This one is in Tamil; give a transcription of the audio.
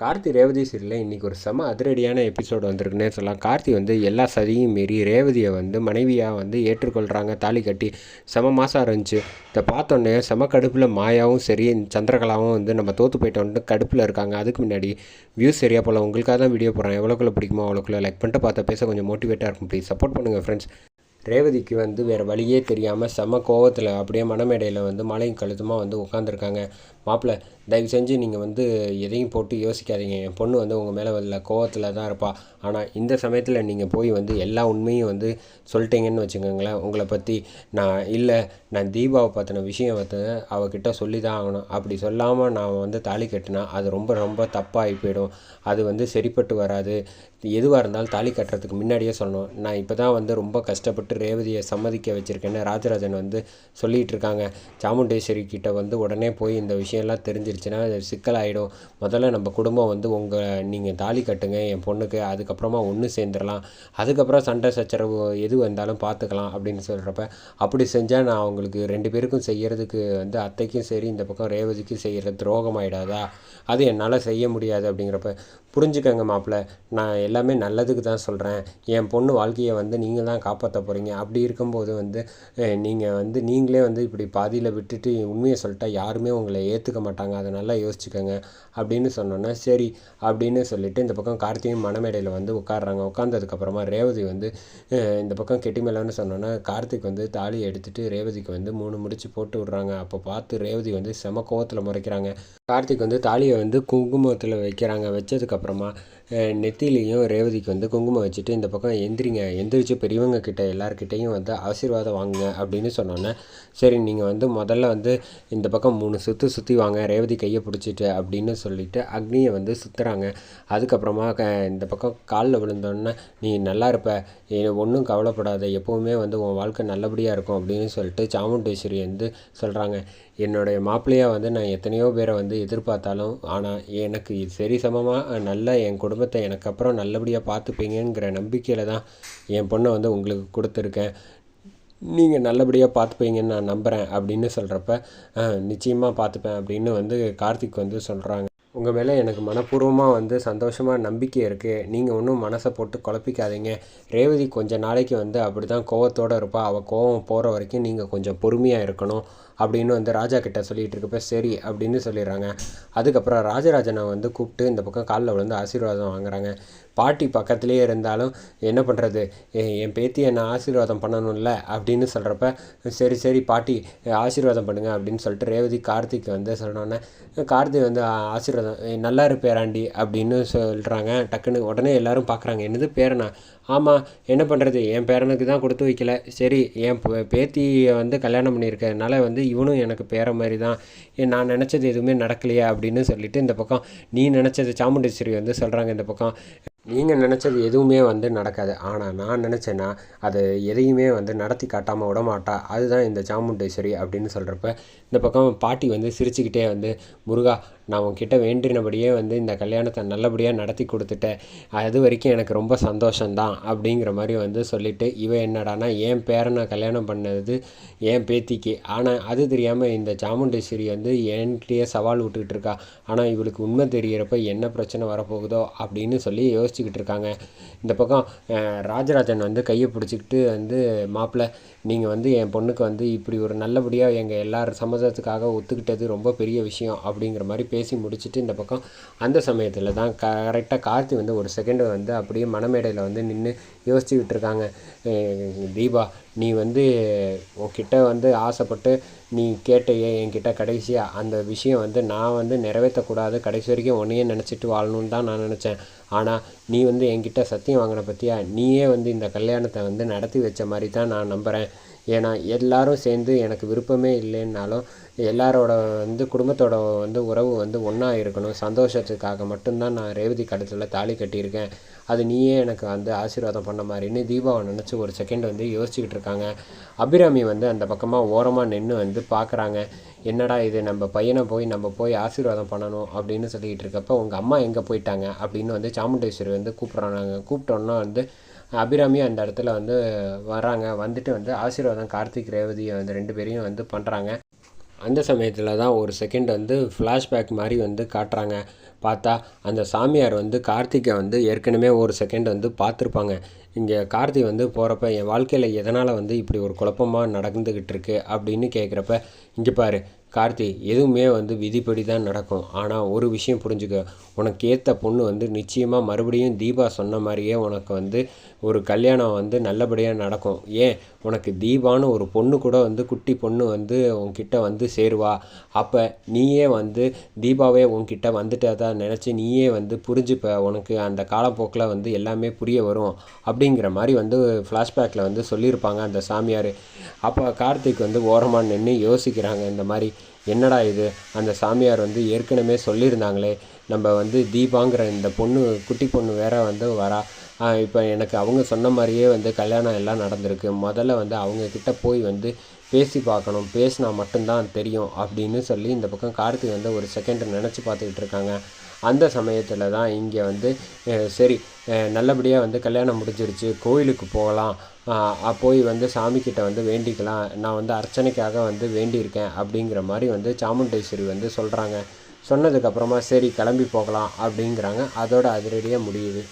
கார்த்தி ரேவதி சீரியலில் இன்றைக்கி ஒரு செம அதிரடியான எபிசோடு வந்திருக்குன்னே சொல்லலாம். கார்த்தி வந்து எல்லா சதியும் மீறி ரேவதியை வந்து மனைவியாக வந்து ஏற்றுக்கொள்கிறாங்க தாலி கட்டி செம மாதம் இருந்துச்சு. இதை பார்த்தோன்னே செம கடுப்பில் மாயாவும் சரி சந்திரகலாவும் வந்து நம்ம தோற்று போயிட்டோம்னு கடுப்பில் இருக்காங்க. அதுக்கு முன்னாடி வியூஸ் சரியாக போல் உங்களுக்காக தான் வீடியோ போடுறேன். எவ்வளோக்குள்ளே பிடிக்குமோ அவ்வளோக்குள்ளே லைக் பண்ணிட்டு பார்த்த பேச கொஞ்சம் மோட்டிவேட்டாக இருக்கும். ப்ளீஸ் சப்போர்ட் பண்ணுங்கள் ஃப்ரெண்ட்ஸ் ரேவதிக்கு வந்து வேறு வழியே தெரியாமல் செம கோவத்தில் அப்படியே மனமேடையில் வந்து மலையும் கழுத்துமாக வந்து உட்காந்துருக்காங்க மாப்பிள்ளை தயவு செஞ்சு நீங்கள் வந்து எதையும் போட்டு யோசிக்காதீங்க. என் பொண்ணு வந்து உங்கள் மேலே வரல கோவத்தில் தான் இருப்பாள் ஆனால் இந்த சமயத்தில் நீங்கள் போய் வந்து எல்லா உண்மையும் வந்து சொல்லிட்டீங்கன்னு வச்சுக்கோங்களேன். உங்களை பற்றி நான் இல்லை நான் தீபாவை பற்றின விஷயம் வந்து அவகிட்ட சொல்லி தான் ஆகணும். அப்படி சொல்லாமல் நான் வந்து தாலி கட்டினா அது ரொம்ப ரொம்ப தப்பாகி போயிடும். அது வந்து சரிப்பட்டு வராது. எதுவாக இருந்தாலும் தாலி கட்டுறதுக்கு முன்னாடியே சொல்லணும். நான் இப்போ தான் வந்து ரொம்ப கஷ்டப்பட்டு ரேவதியை சம்மதிக்க வச்சுருக்கேன்னு ராஜராஜன் வந்து சொல்லிகிட்டு இருக்காங்க சாமுண்டேஸ்வரி கிட்ட வந்து உடனே போய் இந்த விஷயம்லாம் தெரிஞ்சிருச்சுன்னா அது சிக்கலாயிடும். முதல்ல நம்ம குடும்பம் வந்து உங்கள் நீங்கள் தாலி கட்டுங்க என் பொண்ணுக்கு அதுக்கப்புறமா ஒன்று சேர்ந்துடலாம். அதுக்கப்புறம் சண்டை சச்சரவு எது வந்தாலும் பார்த்துக்கலாம் அப்படின்னு சொல்கிறப்ப அப்படி செஞ்சால் நான் அவங்களுக்கு ரெண்டு பேருக்கும் செய்கிறதுக்கு வந்து அத்தைக்கும் சரி இந்த பக்கம் ரேவதிக்கும் செய்கிற துரோகம் ஆகிடாதா அது என்னால் செய்ய முடியாது அப்படிங்கிறப்ப புரிஞ்சுக்கங்க மாப்பிள்ள நான் எல்லாமே நல்லதுக்கு தான் சொல்கிறேன் என் பொண்ணு வாழ்க்கையை வந்து நீங்கள் தான் காப்பாற்ற போகிறீங்க அப்படி இருக்கும்போது வந்து நீங்கள் வந்து நீங்களே வந்து இப்படி பாதியில் விட்டுட்டு உண்மையை சொல்லிட்டா யாருமே உங்களை ஏற்றுக்க மாட்டாங்க. அதை நல்லா யோசிச்சுக்கோங்க. அப்படின்னு சொன்னோன்னா சரி அப்படின்னு சொல்லிவிட்டு இந்த பக்கம் கார்த்தியும் மணமேடையில் வந்து உட்காடுறாங்க உட்காந்ததுக்கப்புறமா ரேவதி வந்து இந்த பக்கம் கெட்டி சொன்னோன்னா கார்த்திக் வந்து தாலி எடுத்துகிட்டு ரேவதிக்கு வந்து மூணு முடிச்சு போட்டு விட்றாங்க. அப்போ பார்த்து ரேவதி வந்து செம கோவத்தில் முறைக்கிறாங்க. கார்த்திக் வந்து தாலியை வந்து குங்குமத்தில் வைக்கிறாங்க. வச்சதுக்கப்புறம் அப்புறமா நெத்திலையும் ரேவதிக்கு வந்து குங்குமம் வச்சுட்டு இந்த பக்கம் எந்திரிங்க. எந்திரிச்சு பெரியவங்க கிட்ட எல்லாருக்கிட்டேயும் வந்து ஆசீர்வாதம் வாங்குங்க. அப்படின்னு சொன்னோன்னே சரி நீங்கள் வந்து முதல்ல வந்து இந்த பக்கம் மூணு சுற்று சுற்றி வாங்க. ரேவதி கையை பிடிச்சிட்டு அப்படின்னு சொல்லிட்டு அக்னியை வந்து சுற்றுறாங்க அதுக்கப்புறமா க இந்த பக்கம் காலில் விழுந்தோன்னே நீ நல்லா இருப்ப. ஒன்றும் கவலைப்படாத. எப்போவுமே வந்து உன் வாழ்க்கை நல்லபடியாக இருக்கும் அப்படின்னு சொல்லிட்டு சாமுண்டேஸ்வரி வந்து சொல்கிறாங்க என்னுடைய மாப்பிள்ளையாக வந்து நான் எத்தனையோ பேரை வந்து எதிர்பார்த்தாலும் ஆனால் எனக்கு இது சரி சமமாக நல்ல என் குடும்பத்தை எனக்கு அப்புறம் நல்லபடியாக பார்த்துப்பீங்கிற நம்பிக்கையில் தான் என் பொண்ணை வந்து உங்களுக்கு கொடுத்துருக்கேன். நீங்கள் நல்லபடியாக பார்த்துப்பீங்கன்னு நான் நம்புகிறேன் அப்படின்னு சொல்கிறப்ப நிச்சயமாக பார்த்துப்பேன் அப்படின்னு வந்து கார்த்திக் வந்து சொல்கிறாங்க உங்கள் மேலே எனக்கு மனப்பூர்வமாக வந்து சந்தோஷமாக நம்பிக்கை இருக்குது நீங்கள் ஒன்றும் மனசை போட்டு குழப்பிக்காதீங்க. ரேவதி கொஞ்சம் நாளைக்கு வந்து அப்படி தான் கோவத்தோடு இருப்பாள் அவள் கோவம் போகிற வரைக்கும் நீங்கள் கொஞ்சம் பொறுமையாக இருக்கணும் அப்படின்னு வந்து ராஜா கிட்ட சொல்லிகிட்டு இருக்கப்ப சரி அப்படின்னு சொல்லிடுறாங்க. அதுக்கப்புறம் ராஜராஜனை வந்து கூப்பிட்டு இந்த பக்கம் காலில் விழுந்து ஆசீர்வாதம் வாங்குறாங்க. பாட்டி பக்கத்துலேயே இருந்தாலும் என்ன பண்ணுறது என் பேத்தியை நான் ஆசீர்வாதம் பண்ணணும்ல? அப்படின்னு சொல்கிறப்ப சரி சரி பாட்டி ஆசீர்வாதம் பண்ணுங்க அப்படின்னு சொல்லிட்டு ரேவதி கார்த்திக் வந்து சொன்னோன்னே கார்த்திக் வந்து ஆசீர்வாதம் நல்லா இருப்பேராண்டி அப்படின்னு சொல்கிறாங்க டக்குன்னு உடனே எல்லோரும் பார்க்குறாங்க என்னது பேரனா? ஆமாம் என்ன பண்ணுறது என் பேரனுக்கு தான் கொடுத்து வைக்கல. சரி என் பேத்தியை வந்து கல்யாணம் பண்ணியிருக்கிறதுனால வந்து இவனும் எனக்கு பேர மாதிரி தான். நான் நினச்சது எதுவுமே நடக்கலையா அப்படின்னு சொல்லிட்டு இந்த பக்கம் நீ நினச்சது சாமுண்டேஸ்வரி வந்து சொல்கிறாங்க இந்த பக்கம். நீங்கள் நினச்சது எதுவுமே வந்து நடக்காது. ஆனால் நான் நினச்சேன்னா அது எதையுமே வந்து நடத்தி காட்டாமல் விட மாட்டா அதுதான் இந்த சாமுண்டேஸ்வரி அப்படின்னு சொல்கிறப்ப இந்த பக்கம் பாட்டி வந்து சிரிச்சுக்கிட்டே வந்து முருகா நான் உங்ககிட்ட வேண்டினபடியே வந்து இந்த கல்யாணத்தை நல்லபடியாக நடத்தி கொடுத்துட்டேன். அது வரைக்கும் எனக்கு ரொம்ப சந்தோஷந்தான் அப்படிங்கிற மாதிரி வந்து சொல்லிவிட்டு இவன் என்னடானா என் பேரனை கல்யாணம் பண்ணது என் பேத்திக்கு. ஆனால் அது தெரியாமல் இந்த சாமுண்டேஸ்வரி வந்து என்கிட்டயே சவால் விட்டுக்கிட்டு இருக்கா ஆனால் இவளுக்கு உண்மை தெரிகிறப்ப என்ன பிரச்சனை வரப்போகுதோ அப்படின்னு சொல்லி யோசிச்சுக்கிட்டு இருக்காங்க. இந்த பக்கம் ராஜராஜன் வந்து கையை பிடிச்சிக்கிட்டு வந்து மாப்பிள்ளை நீங்கள் வந்து என் பொண்ணுக்கு வந்து இப்படி ஒரு நல்லபடியாக எங்கள் எல்லார் சம்மதத்துக்காக ஒத்துக்கிட்டது ரொம்ப பெரிய விஷயம் அப்படிங்கிற மாதிரி பேசி முடிச்சுட்டு இந்த பக்கம் அந்த சமயத்தில் தான் கரெக்டாக கார்த்தி வந்து ஒரு செகண்டு வந்து அப்படியே மணமேடையில் வந்து நின்று யோசிச்சுக்கிட்டு இருக்காங்க. தீபா நீ வந்து உன்கிட்ட வந்து ஆசைப்பட்டு நீ கேட்டையே என்கிட்ட கடைசியாக அந்த விஷயம் வந்து நான் வந்து நிறைவேற்றக்கூடாது. கடைசி வரைக்கும் உன்னையே நினச்சிட்டு வாழணும்னு தான் நான் நினச்சேன். ஆனால் நீ வந்து என்கிட்ட சத்தியம் வாங்கின பற்றியா நீயே வந்து இந்த கல்யாணத்தை வந்து நடத்தி வச்ச மாதிரி தான் நான் நம்புகிறேன் ஏன்னா எல்லோரும் சேர்ந்து எனக்கு விருப்பமே இல்லைன்னாலும் எல்லாரோட வந்து குடும்பத்தோட வந்து உறவு வந்து ஒன்றா இருக்கணும். சந்தோஷத்துக்காக மட்டும்தான் நான் ரேவதி கழுத்தில் தாலி கட்டியிருக்கேன். அது நீயே எனக்கு வந்து ஆசீர்வாதம் பண்ண மாதிரின்னு தீபாவை நினச்சி ஒரு செகண்ட் வந்து யோசிச்சுக்கிட்டு இருக்காங்க. அபிராமி வந்து அந்த பக்கமாக ஓரமாக நின்று வந்து பார்க்குறாங்க என்னடா இது நம்ம பையனை போய் நம்ம போய் ஆசீர்வாதம் பண்ணணும் அப்படின்னு சொல்லிக்கிட்டு இருக்கப்போ உங்கள் அம்மா எங்கே போயிட்டாங்க அப்படின்னு வந்து சாமுண்டேஸ்வரி வந்து கூப்பிட்றாங்க. கூப்பிட்டோன்னா வந்து அபிராமி அந்த இடத்துல வந்து வராங்க வந்துட்டு வந்து ஆசீர்வாதம் கார்த்திக் ரேவதியை வந்து ரெண்டு பேரையும் வந்து பண்ணுறாங்க அந்த சமயத்தில் தான் ஒரு செகண்ட் வந்து ஃப்ளாஷ்பேக் மாதிரி வந்து காட்டுறாங்க. பார்த்தா அந்த சாமியார் வந்து கார்த்திகை வந்து ஏற்கனவே ஒரு செகண்ட் வந்து பார்த்துருப்பாங்க. இங்கே கார்த்தி வந்து போகிறப்ப என் வாழ்க்கையில் எதனால் வந்து இப்படி ஒரு குழப்பமாக நடந்துக்கிட்டு இருக்கு அப்படின்னு கேட்குறப்ப இங்கே பாரு கார்த்தி எதுவுமே வந்து விதிப்படி தான் நடக்கும். ஆனால் ஒரு விஷயம் புரிஞ்சுக்க. உனக்கு ஏற்ற பொண்ணு வந்து நிச்சயமாக மறுபடியும் தீபா சொன்ன மாதிரியே உனக்கு வந்து ஒரு கல்யாணம் வந்து நல்லபடியாக நடக்கும். ஏன்? உனக்கு தீபான்னு ஒரு பொண்ணு கூட வந்து குட்டி பொண்ணு வந்து உன்கிட்ட வந்து சேருவா. அப்போ நீயே வந்து தீபாவே உன்கிட்ட வந்துட்டதா நினச்சி நீயே வந்து புரிஞ்சுப்ப. உனக்கு அந்த காலப்போக்கில் வந்து எல்லாமே புரிய வரும். அப்படி அப்படிங்கிற மாதிரி வந்து ஃப்ளாஷ்பேக்கில் வந்து சொல்லியிருப்பாங்க அந்த சாமியார். அப்போ கார்த்திக் வந்து ஓரமாக நின்று யோசிக்கிறாங்க இந்த மாதிரி என்னடா இது? அந்த சாமியார் வந்து ஏற்கனவே சொல்லியிருந்தாங்களே நம்ம வந்து தீபாங்கிற இந்த பொண்ணு குட்டி பொண்ணு வேற வந்து வரா. இப்போ எனக்கு அவங்க சொன்ன மாதிரியே வந்து கல்யாணம் எல்லாம் நடந்திருக்கு. முதல்ல வந்து அவங்கக்கிட்ட போய் வந்து பேசி பார்க்கணும். பேசினா மட்டும்தான் தெரியும் அப்படின்னு சொல்லி இந்த பக்கம் கார்த்திக் வந்து ஒரு செகண்ட் நினச்சி பார்த்துக்கிட்டு இருக்காங்க. அந்த சமயத்தில் தான் இங்கே வந்து சரி நல்லபடியாக வந்து கல்யாணம் முடிஞ்சிருச்சு. கோயிலுக்கு போகலாம். போய் வந்து சாமிக்கிட்ட வந்து வேண்டிக்கலாம். நான் வந்து அர்ச்சனைக்காக வந்து வேண்டியிருக்கேன் அப்படிங்கிற மாதிரி வந்து சாமுண்டேஸ்வரி வந்து சொல்கிறாங்க சொன்னதுக்கப்புறமா சரி கிளம்பி போகலாம் அப்படிங்கிறாங்க. அதோட அதிரடியாக முடியுது.